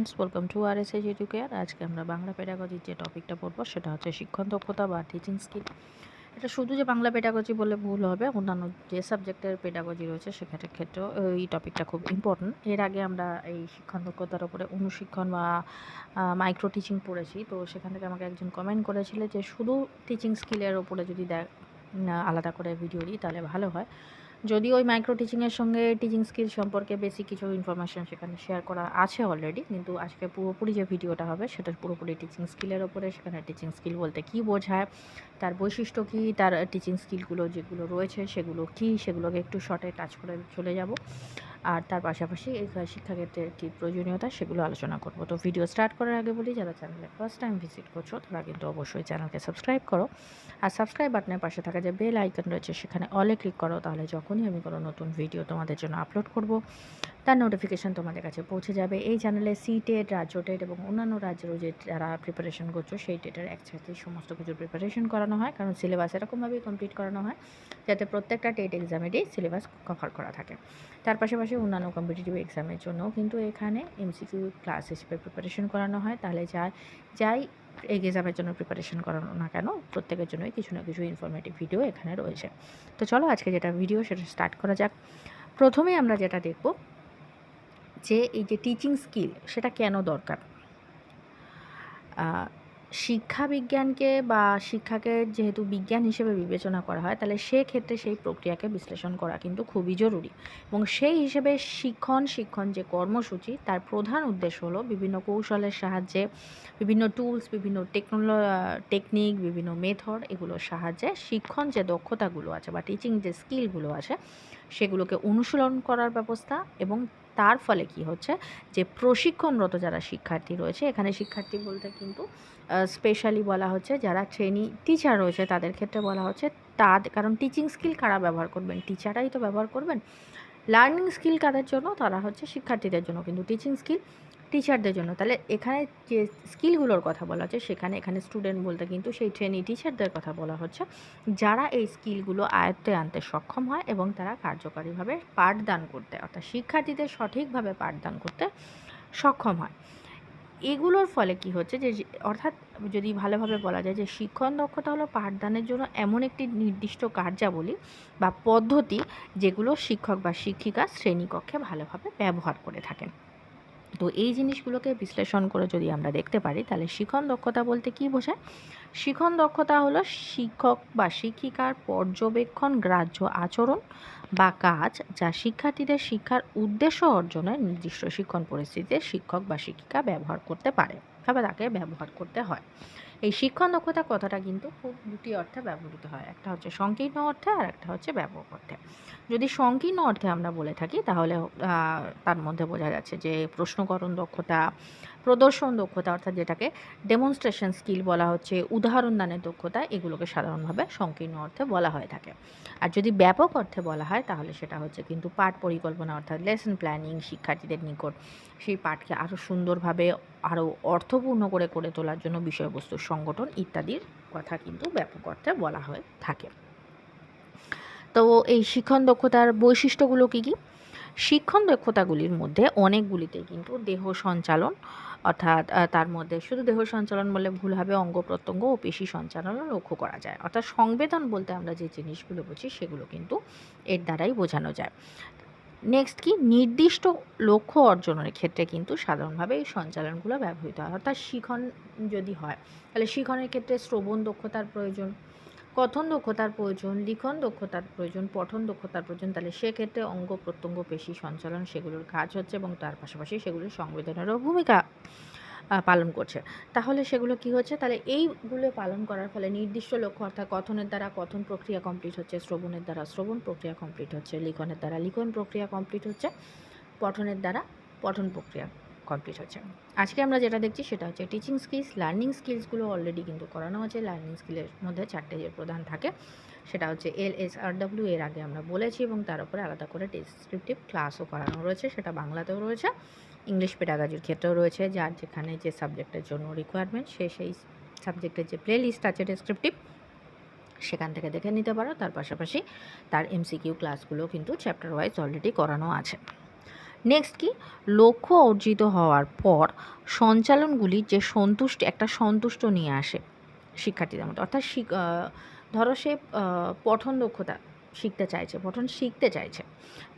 Friends welcome to R S H educare আজকে আমরা বাংলা পেডাগজির যে টপিকটা পড়ব সেটা হচ্ছে শিক্ষণ দক্ষতা বা টিচিং স্কিল এটা শুধু যে বাংলা পেডাগজি বলে ভুল হবে, অন্যান্য যে সাবজেক্টের পেডাগজি রয়েছে সেক্ষেত্রে ক্ষেত্রেও এই টপিকটা খুব ইম্পর্ট্যান্ট এর আগে আমরা এই শিক্ষণ দক্ষতার উপরে অনুশিক্ষণ বা মাইক্রো টিচিং পড়েছি। তো সেখান থেকে আমাকে একজন কমেন্ট করেছিল যে শুধু টিচিং স্কিলের ওপরে যদি দেখ, আলাদা করে ভিডিও দিই তাহলে ভালো হয়। যদিও ওই মাইক্রো টিচিংয়ের সঙ্গে টিচিং স্কিল সম্পর্কে বেশি কিছু ইনফরমেশান সেখানে শেয়ার করা আছে অলরেডি কিন্তু আজকে পুরোপুরি যে ভিডিওটা হবে সেটা পুরোপুরি টিচিং স্কিলের ওপরে, সেখানে টিচিং স্কিল বলতে কি বোঝায়, তার বৈশিষ্ট্য কী, তার টিচিং স্কিলগুলো যেগুলো রয়েছে সেগুলো কি, সেগুলোকে একটু শর্টে টাচ করে চলে যাব। আর তার পাশাপাশি এই শিক্ষাক্ষেত্রে কী প্রয়োজনীয়তা সেগুলো আলোচনা করব। তো ভিডিও স্টার্ট করার আগে বলি, যারা চ্যানেলে ফার্স্ট টাইম ভিজিট করছ, তারা কিন্তু অবশ্যই চ্যানেলকে সাবস্ক্রাইব করো। আর সাবস্ক্রাইব বাটনের পাশে থাকা যে বেল আইকন রয়েছে, সেখানে অলে ক্লিক করো। তাহলে যখনই আমি কোনো নতুন ভিডিও তোমাদের জন্য আপলোড করব তার নোটিফিকেশান তোমাদের কাছে পৌঁছে যাবে। এই চ্যানেলে সি টেট রাজ্য টেট এবং অন্যান্য রাজ্যেরও যে যারা প্রিপারেশন করছ, সেই টেটের একসাথে সমস্ত কিছু প্রিপারেশন করানো হয়। কারণ সিলেবাস এরকমভাবেই কমপ্লিট করানো হয়, যাতে প্রত্যেকটা টেট এক্সামেরই সিলেবাস কভার করা থাকে। তার পাশাপাশি অন্যান্য কম্পিটিটিভ এক্সামের জন্যও কিন্তু এখানে এমসিকিউ ক্লাস হিসেবে প্রিপারেশন করানো হয়। তাহলে যাই যাই এক্সামের জন্য প্রিপারেশন করানো না কেন, প্রত্যেকের জন্যই কিছু না কিছু ইনফরমেটিভ ভিডিও এখানে রয়েছে। তো চলো আজকে যেটা ভিডিও সেটা স্টার্ট করা যাক। প্রথমে আমরা যেটা দেখব যে এই যে টিচিং স্কিল সেটা কেন দরকার? শিক্ষা বিজ্ঞানকে বা শিক্ষাকে যেহেতু বিজ্ঞান হিসেবে বিবেচনা করা হয়, তাহলে সেক্ষেত্রে সেই প্রক্রিয়াকে বিশ্লেষণ করা কিন্তু খুবই জরুরি। এবং সেই হিসেবে শিক্ষণ শিক্ষণ যে কর্মসূচি, তার প্রধান উদ্দেশ্য হলো বিভিন্ন কৌশলের সাহায্যে বিভিন্ন টুলস বিভিন্ন টেকনোলো টেকনিক বিভিন্ন মেথড এগুলোর সাহায্যে শিক্ষণ যে দক্ষতাগুলো আছে বা টিচিং যে স্কিলগুলো আছে, সেগুলোকে অনুশীলন করার ব্যবস্থা এবং তার ফলে কি হচ্ছে যে প্রশিক্ষণরত যারা শিক্ষার্থী রয়েছে, এখানে শিক্ষার্থী বলতে কিন্তু স্পেশালি বলা হচ্ছে যারা ট্রেনিং টিচার রয়েছে, তাদের ক্ষেত্রে বলা হচ্ছে তাদের কারণ টিচিং স্কিল কারা ব্যবহার করবেন? টিচারাই তো ব্যবহার করবেন। লার্নিং স্কিল কাদের জন্য? তারা হচ্ছে শিক্ষার্থীদের জন্য কিন্তু টিচিং স্কিল টিচারদের জন্য। তাহলে এখানে যে স্কিলগুলোর কথা বলা হচ্ছে, সেখানে এখানে স্টুডেন্ট বলতে কিন্তু সেই ট্রেনি টিচারদের কথা বলা হচ্ছে। যারা এই স্কিলগুলো আয়ত্তে আনতে সক্ষম হয় এবং তারা কার্যকারীভাবে পাঠদান করতে, অর্থাৎ শিক্ষার্থীদের সঠিকভাবে পাঠদান করতে সক্ষম হয়। এগুলোর ফলে কি হচ্ছে যে, অর্থাৎ যদি ভালোভাবে বলা যায় যে, শিক্ষণ দক্ষতা হলো পাঠদানের জন্য এমন একটি নির্দিষ্ট কার্যাবলী বা পদ্ধতি যেগুলো শিক্ষক বা শিক্ষিকা শ্রেণীকক্ষে ভালোভাবে ব্যবহার করে থাকেন। তো এই জিনিসগুলোকে বিশ্লেষণ করে যদি আমরা দেখতে পারি, তাহলে শিখন দক্ষতা বলতে কি বোঝায়? শিখন দক্ষতা হলো শিক্ষক বা শিক্ষিকার পর্যবেক্ষণ গ্রাহ্য আচরণ বা কাজ যা শিক্ষার্থীদের শিক্ষার উদ্দেশ্য অর্জনের নির্দিষ্ট শিক্ষণ পরিস্থিতিতে শিক্ষক বা শিক্ষিকা ব্যবহার করতে পারে। তবে তাকে ব্যবহার করতে হয়? এই শিক্ষণ দক্ষতা কথাটা কিন্তু খুব দুটি অর্থে ব্যবহৃত হয়। একটা হচ্ছে সংকীর্ণ অর্থে আর একটা হচ্ছে ব্যাপক অর্থে। যদি সংকীর্ণ অর্থে আমরা বলে থাকি, তাহলে তার মধ্যে বোঝা যাচ্ছে যে প্রশ্নকরণ দক্ষতা, প্রদর্শন দক্ষতা অর্থাৎ যেটাকে ডেমনস্ট্রেশন স্কিল বলা হচ্ছে, উদাহরণ দানের দক্ষতা, এগুলোকে সাধারণভাবে সংকীর্ণ অর্থে বলা হয়ে থাকে। আর যদি ব্যাপক অর্থে বলা হয়, তাহলে সেটা হচ্ছে কিন্তু পাঠ পরিকল্পনা অর্থাৎ লেসন প্ল্যানিং শিক্ষার্থীদের নিকট। সেই পাঠকে আরও সুন্দরভাবে আরও অর্থপূর্ণ করে করে তোলার জন্য বিষয়বস্তুর সংগঠন ইত্যাদির কথা কিন্তু ব্যাপক অর্থে বলা হয়ে থাকে। তো এই শিক্ষণ দক্ষতার বৈশিষ্ট্যগুলো কী কী? শিক্ষণ দক্ষতাগুলির মধ্যে অনেকগুলিতেই কিন্তু দেহ সঞ্চালন, অর্থাৎ তার মধ্যে শুধু দেহ সঞ্চালন বলে ভুল হবে, অঙ্গ প্রত্যঙ্গ ও পেশি সঞ্চালনও লক্ষ্য করা যায়। অর্থাৎ সংবেদন বলতে আমরা যে জিনিসগুলো বুঝি সেগুলো কিন্তু এর দ্বারাই বোঝানো যায়। নেক্সট কি? নির্দিষ্ট লক্ষ্য অর্জনের ক্ষেত্রে কিন্তু সাধারণভাবে এই সঞ্চালনগুলো ব্যবহৃত হয়। অর্থাৎ শিখন যদি হয়, তাহলে শিখনের ক্ষেত্রে শ্রবণ দক্ষতার প্রয়োজন, কথন দক্ষতার প্রয়োজন, লিখন দক্ষতার প্রয়োজন, পঠন দক্ষতার প্রয়োজন, তাহলে সেক্ষেত্রে অঙ্গ প্রত্যঙ্গ, পেশি সঞ্চালন সেগুলোর কাজ হচ্ছে এবং তার পাশাপাশি সেগুলোর সংবেদনেরও ভূমিকা। পালন করছে। তাহলে সেগুলো কি হচ্ছে? তাহলে এইগুলো পালন করার ফলে নির্দিষ্ট লক্ষ্য অর্থাৎ কথনের দ্বারা কথন প্রক্রিয়া কমপ্লিট হচ্ছে, শ্রবণের দ্বারা শ্রবণ প্রক্রিয়া কমপ্লিট হচ্ছে, লিখনের দ্বারা লিখন প্রক্রিয়া কমপ্লিট হচ্ছে, পঠনের দ্বারা পঠন প্রক্রিয়া কমপ্লিট হচ্ছে। আজকে আমরা যেটা দেখছি সেটা হচ্ছে টিচিং স্কিলস লার্নিং স্কিলসগুলো অলরেডি কিন্তু করানো আছে। লার্নিং স্কিলের মধ্যে চারটে যে প্রধান থাকে, সেটা হচ্ছে এল এস আর ডাব্লিউ এর আগে আমরা বলেছি এবং তার উপরে আলাদা করে ডিসক্রিপটিভ ক্লাসও করানো রয়েছে, সেটা বাংলাতেও রয়েছে। ইংলিশ পেডাগাজির ক্ষেত্রেও রয়েছে, যার যেখানে যে সাবজেক্টের জন্য রিকোয়ারমেন্ট সে সেই সাবজেক্টের যে প্লে লিস্ট আছে ডিসক্রিপটিভ সেখান থেকে দেখে নিতে পারো। তার পাশাপাশি তার এমসিকিউ ক্লাসগুলো কিন্তু চ্যাপ্টার ওয়াইজ অলরেডি করানো আছে। নেক্সট কি? লক্ষ্য অর্জিত হওয়ার পর সঞ্চালনগুলি যে সন্তুষ্টি, একটা সন্তুষ্ট নিয়ে আসে শিক্ষার্থীদের মধ্যে। অর্থাৎ ধরো সে পঠন দক্ষতা শিখতে চাইছে, পঠন শিখতে চাইছে।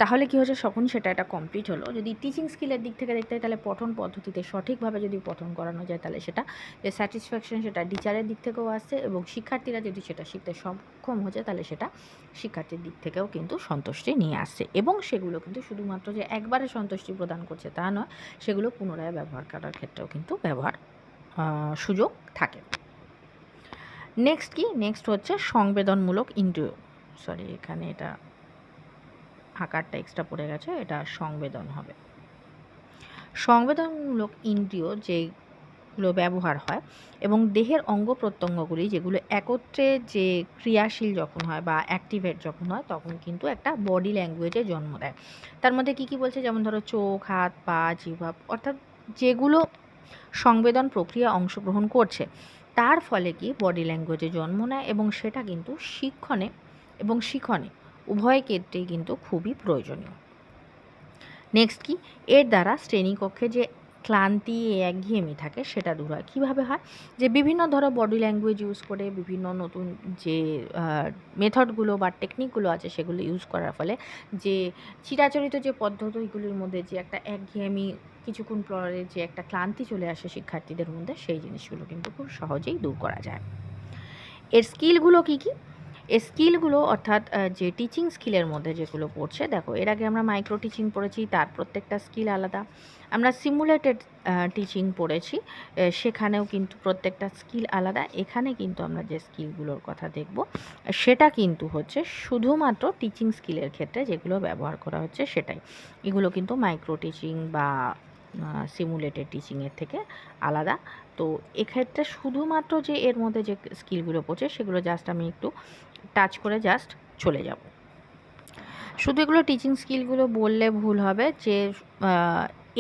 তাহলে কি হচ্ছে যখন সেটা এটা কমপ্লিট হলো। যদি টিচিং স্কিলের দিক থেকে দেখতে হয় তাহলে পঠন পদ্ধতিতে সঠিকভাবে যদি পঠন করানো যায়, তাহলে সেটা যে স্যাটিসফ্যাকশন সেটা টিচারের দিক থেকেও আসছে এবং শিক্ষার্থীরা যদি সেটা শিখতে সক্ষম হচ্ছে, তাহলে সেটা শিক্ষার্থীর দিক থেকেও কিন্তু সন্তুষ্টি নিয়ে আসছে। এবং সেগুলো কিন্তু শুধুমাত্র যে একবারে সন্তুষ্টি প্রদান করছে তা নয়, সেগুলো পুনরায় ব্যবহার করার ক্ষেত্রেও কিন্তু ব্যবহার সুযোগ থাকে। নেক্সট কি? নেক্সট হচ্ছে সংবেদনমূলক ইন্দ্রিয় সরি, এখানে এটা আকারটা এক্সট্রা পড়ে গেছে, এটা সংবেদন হবে। সংবেদনমূলক ইন্দ্রিয় যেগুলো ব্যবহার হয় এবং দেহের অঙ্গ প্রত্যঙ্গগুলি যেগুলো একত্রে যে ক্রিয়াশীল যখন হয় বা অ্যাক্টিভেট যখন হয়, তখন কিন্তু একটা বডি ল্যাঙ্গুয়েজে জন্ম দেয়। তার মধ্যে কী কী বলছে? যেমন ধরো চোখ, হাত, পা জিভাব অর্থাৎ যেগুলো সংবেদন প্রক্রিয়া অংশগ্রহণ করছে, তার ফলে কি বডি ল্যাঙ্গুয়েজে জন্ম নেয় এবং সেটা কিন্তু শিক্ষণে এবং শিখনে উভয় ক্ষেত্রেই কিন্তু খুবই প্রয়োজনীয়। নেক্সট কি? এর দ্বারা শ্রেণীকক্ষে যে ক্লান্তি একঘেয়েমি থাকে সেটা দূর হয়। কীভাবে হয়? যে বিভিন্ন ধরো বডি ল্যাঙ্গুয়েজ ইউজ করে বিভিন্ন নতুন যে মেথডগুলো বা টেকনিকগুলো আছে সেগুলো ইউজ করার ফলে যে চিরাচরিত যে পদ্ধতিগুলির মধ্যে যে একটা একঘেয়েমি, কিছুক্ষণ পরে যে একটা ক্লান্তি চলে আসে শিক্ষার্থীদের মধ্যে, সেই জিনিসগুলো কিন্তু খুব সহজেই দূর করা যায়। এর স্কিলগুলো কী কী? স্কিলগুলো অর্থাৎ যে টিচিং স্কিলের মধ্যে যেগুলো পড়ছে, দেখো, এর আগে আমরা মাইক্রো টিচিং পড়েছি, তার প্রত্যেকটা স্কিল আলাদা। আমরা সিমুলেটেড টিচিং পড়েছি সেখানেও কিন্তু প্রত্যেকটা স্কিল আলাদা। এখানে কিন্তু আমরা যে স্কিলগুলোর কথা দেখব, সেটা কিন্তু হচ্ছে শুধুমাত্র টিচিং স্কিলের ক্ষেত্রে যেগুলো ব্যবহার করা হচ্ছে সেটাই। এগুলো কিন্তু মাইক্রো টিচিং বা সিমুলেটেড টিচিংয়ের থেকে আলাদা। তো এক্ষেত্রে শুধুমাত্র যে এর মধ্যে যে স্কিলগুলো পড়ছে, সেগুলো জাস্ট আমি একটু টাচ করে জাস্ট চলে যাব। শুধু এগুলো টিচিং স্কিলগুলো বললে ভুল হবে যে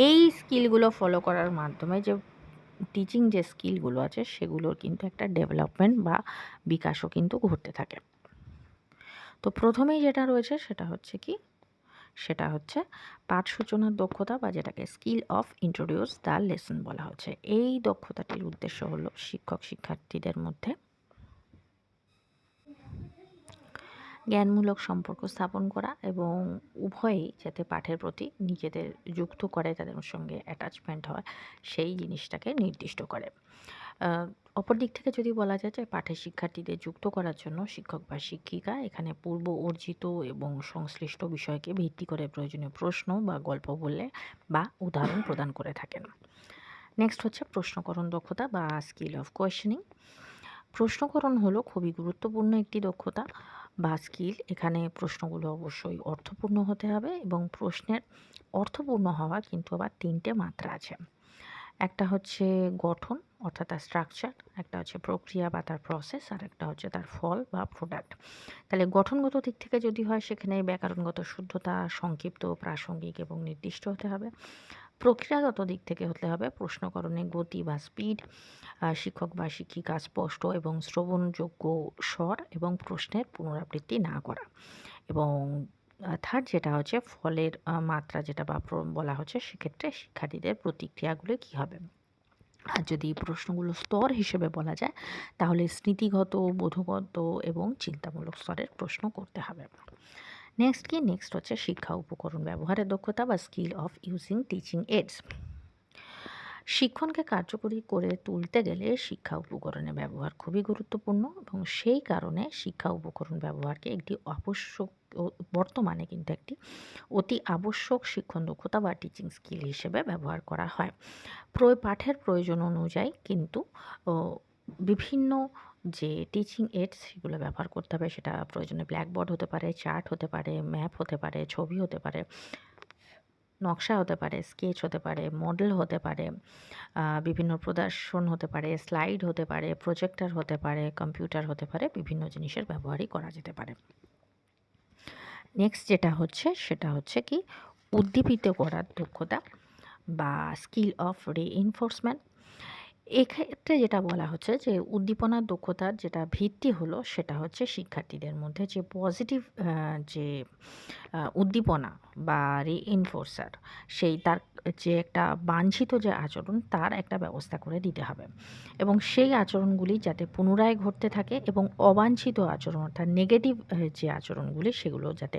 এই স্কিলগুলো ফলো করার মাধ্যমে যে টিচিং যে স্কিলগুলো আছে, সেগুলোর কিন্তু একটা ডেভেলপমেন্ট বা বিকাশও কিন্তু ঘটতে থাকে। তো প্রথমেই যেটা রয়েছে সেটা হচ্ছে কি সেটা হচ্ছে পাঠ সূচনার দক্ষতা বা যেটাকে skill of introduce the lesson বলা হচ্ছে। এই দক্ষতাটির উদ্দেশ্য হলো শিক্ষক শিক্ষার্থীদের মধ্যে জ্ঞানমূলক সম্পর্ক স্থাপন করা এবং উভয়েই যাতে পাঠের প্রতি নিজেদের যুক্ত করে, তাদের সঙ্গে অ্যাটাচমেন্ট হয়, সেই জিনিসটাকে নির্দিষ্ট করে। অপর দিক থেকে যদি বলা যায় যে পাঠের শিক্ষার্থীদের যুক্ত করার জন্য শিক্ষক বা শিক্ষিকা এখানে পূর্ব অর্জিত এবং সংশ্লিষ্ট বিষয়কে ভিত্তি করে প্রয়োজনীয় প্রশ্ন বা গল্প বললে বা উদাহরণ প্রদান করে থাকেন। নেক্সট হচ্ছে প্রশ্নকরণ দক্ষতা বা স্কিল অফ কোয়েশনিং। প্রশ্নকরণ হলো খুবই গুরুত্বপূর্ণ একটি দক্ষতা বা স্কিল। এখানে প্রশ্নগুলো অবশ্যই অর্থপূর্ণ হতে হবে এবং প্রশ্নের অর্থপূর্ণ হওয়া কিন্তু আবার তিনটে মাত্রা আছে। একটা হচ্ছে গঠন অর্থাৎ তার স্ট্রাকচার একটা হচ্ছে প্রক্রিয়া বা তার প্রসেস আর একটা হচ্ছে তার ফল বা প্রোডাক্ট তাহলে গঠনগত দিক থেকে যদি হয়, সেখানে ব্যাকরণগত শুদ্ধতা, সংক্ষিপ্ত, প্রাসঙ্গিক এবং নির্দিষ্ট হতে হবে। প্রক্রিয়াগত দিক থেকে হতে হবে প্রশ্নকরণে গতি বা স্পিড শিক্ষক বা শিক্ষিকা স্পষ্ট এবং শ্রবণযোগ্য স্বর এবং প্রশ্নের পুনরাবৃত্তি না করা। এবং থার্ড যেটা হচ্ছে ফলের মাত্রা যেটা বা বলা হচ্ছে, সেক্ষেত্রে শিক্ষার্থীদের প্রতিক্রিয়াগুলো কী হবে? আর যদি প্রশ্নগুলো স্তর হিসেবে বলা যায়, তাহলে স্মৃতিগত বোধগত এবং চিন্তামূলক স্তরের প্রশ্ন করতে হবে। নেক্সট কি? নেক্সট হচ্ছে শিক্ষা উপকরণ ব্যবহারের দক্ষতা বা skill of using teaching aids শিক্ষণকে কার্যকরী করে তুলতে গেলে শিক্ষা উপকরণের ব্যবহার খুবই গুরুত্বপূর্ণ এবং সেই কারণে শিক্ষা উপকরণ ব্যবহারকে একটি আবশ্যক বর্তমানে কিন্তু একটি অতি আবশ্যক শিক্ষণ দক্ষতা বা টিচিং স্কিল হিসেবে ব্যবহার করা হয় প্রয় পাঠের প্রয়োজন অনুযায়ী কিন্তু বিভিন্ন যে টিচিং এডস সেগুলো ব্যবহার করতে হবে সেটা প্রয়োজনে ব্ল্যাকবোর্ড হতে পারে চার্ট হতে পারে ম্যাপ হতে পারে ছবি হতে পারে নকশা হতে পারে স্কেচ হতে পারে মডেল হতে পারে বিভিন্ন প্রদর্শন হতে পারে স্লাইড হতে পারে প্রজেক্টর হতে পারে কম্পিউটার হতে পারে বিভিন্ন জিনিসের ব্যবহারই করা যেতে পারে নেক্সট যেটা হচ্ছে সেটা হচ্ছে কি উদ্দীপিত করার দক্ষতা বা স্কিল অফ রিইনফোর্সমেন্ট এক্ষেত্রে যেটা বলা হচ্ছে যে উদ্দীপনার দক্ষতার যেটা ভিত্তি হলো সেটা হচ্ছে শিক্ষার্থীদের মধ্যে যে পজিটিভ যে উদ্দীপনা বা রিইনফোর্সার সেই তার যে একটা বাঞ্ছিত যে আচরণ তার একটা ব্যবস্থা করে দিতে হবে। এবং সেই আচরণগুলি যাতে পুনরায় ঘটতে থাকে এবং অবাঞ্ছিত আচরণ অর্থাৎ নেগেটিভ যে আচরণগুলি সেগুলো যাতে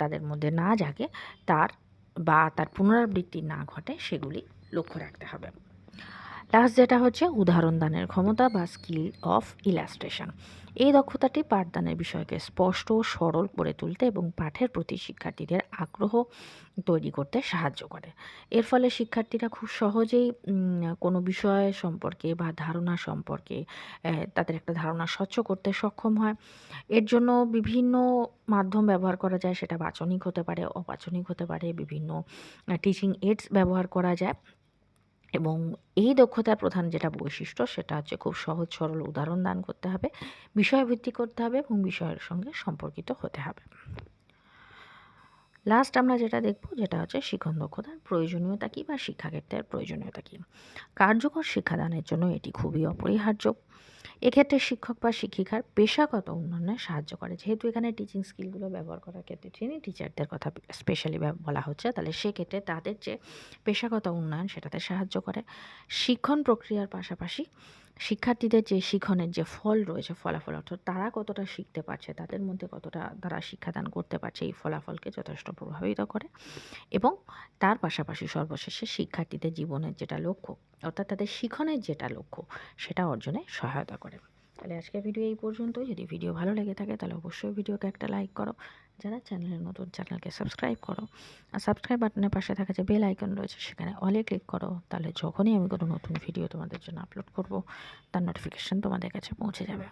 তাদের মধ্যে না জাগে, তার বা তার পুনরাবৃত্তি না ঘটে সেগুলি লক্ষ্য রাখতে হবে। লাস্ট যেটা হচ্ছে উদাহরণ দানের ক্ষমতা বা স্কিল অফ ইলাস্ট্রেশন এই দক্ষতাটি পাঠদানের বিষয়কে স্পষ্ট ও সরল করে তুলতে এবং পাঠের প্রতি শিক্ষার্থীদের আগ্রহ তৈরি করতে সাহায্য করে। এর ফলে শিক্ষার্থীরা খুব সহজেই কোনো বিষয় সম্পর্কে বা ধারণা সম্পর্কে তাদের একটা ধারণা স্বচ্ছ করতে সক্ষম হয়। এর জন্য বিভিন্ন মাধ্যম ব্যবহার করা যায়, সেটা বাচনিক হতে পারে, অবাচনিক হতে পারে, বিভিন্ন টিচিং এডস ব্যবহার করা যায়। এবং এই দক্ষতার প্রধান যেটা বৈশিষ্ট্য, সেটা হচ্ছে খুব সহজ, সরল উদাহরণ দান করতে হবে, বিষয়ভিত্তিক করতে হবে এবং বিষয়ের সঙ্গে সম্পর্কিত হতে হবে। লাস্ট আমরা যেটা দেখব, যেটা হচ্ছে শিক্ষণ দক্ষতার প্রয়োজনীয়তা কী বা শিক্ষাক্ষেত্রের প্রয়োজনীয়তা কী। কার্যকর শিক্ষাদানের জন্য এটি খুবই অপরিহার্য। এক্ষেত্রে শিক্ষক বা শিক্ষিকার পেশাগত উন্নয়নে সাহায্য করে। যেহেতু এখানে টিচিং স্কিলগুলো ব্যবহার করার ক্ষেত্রে ট্রেনিং টিচারদের কথা স্পেশালি বলা হচ্ছে, তাহলে সেক্ষেত্রে তাদের যে পেশাগত উন্নয়ন সেটাতে সাহায্য করে। শিক্ষণ প্রক্রিয়ার পাশাপাশি শিক্ষার্থীদের যে শিখনের যে ফল রয়েছে ফলাফল, অর্থাৎ তারা কতটা শিখতে পারছে, তাদের মধ্যে কতটা তারা শিক্ষাদান করতে পারছে, এই ফলাফলকে যথেষ্ট প্রভাবিত করে। এবং তার পাশাপাশি সর্বশেষে শিক্ষার্থীদের জীবনের যেটা লক্ষ্য, অর্থাৎ তাদের শিখনের যেটা লক্ষ্য, সেটা অর্জনে সহায়তা করে। তাহলে আজকের ভিডিও এই পর্যন্ত যদি ভিডিও ভালো লেগে থাকে, তাহলে অবশ্যই ভিডিওকে একটা লাইক করো। যারা চ্যানেলের নতুন, চ্যানেলকে সাবস্ক্রাইব করো। আর সাবস্ক্রাইব বাটনের পাশে থাকা যে বেল আইকন রয়েছে, সেখানে অলে ক্লিক করো। তাহলে যখনই আমি কোনো নতুন ভিডিও তোমাদের জন্য আপলোড করব, তার নোটিফিকেশান তোমাদের কাছে পৌঁছে যাবে।